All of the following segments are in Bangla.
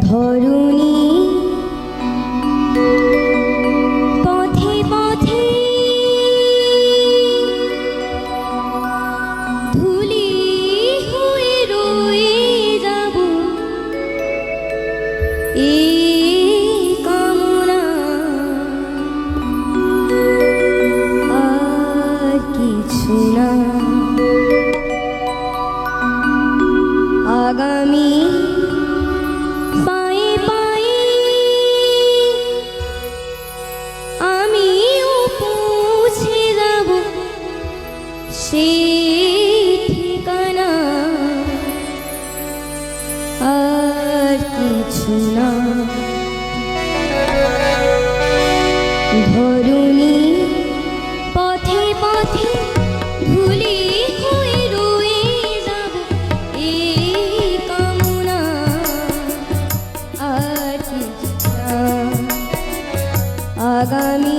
ধরুণী আগামী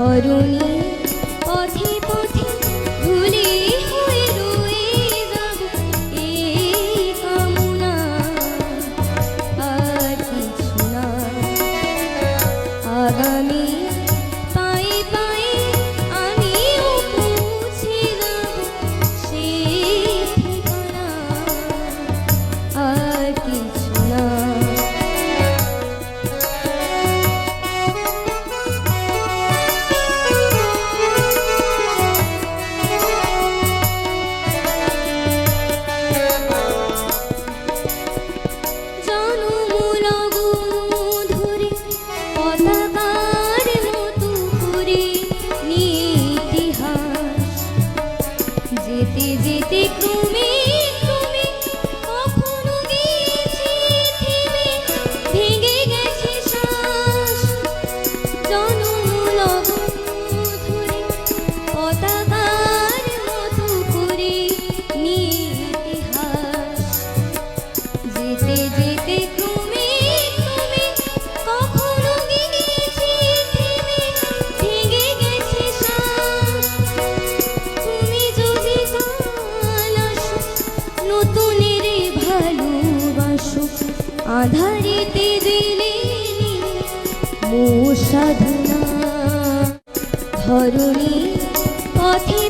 ধরণী আধারিতে দিলে মো সাধনা। পথে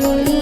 করুণা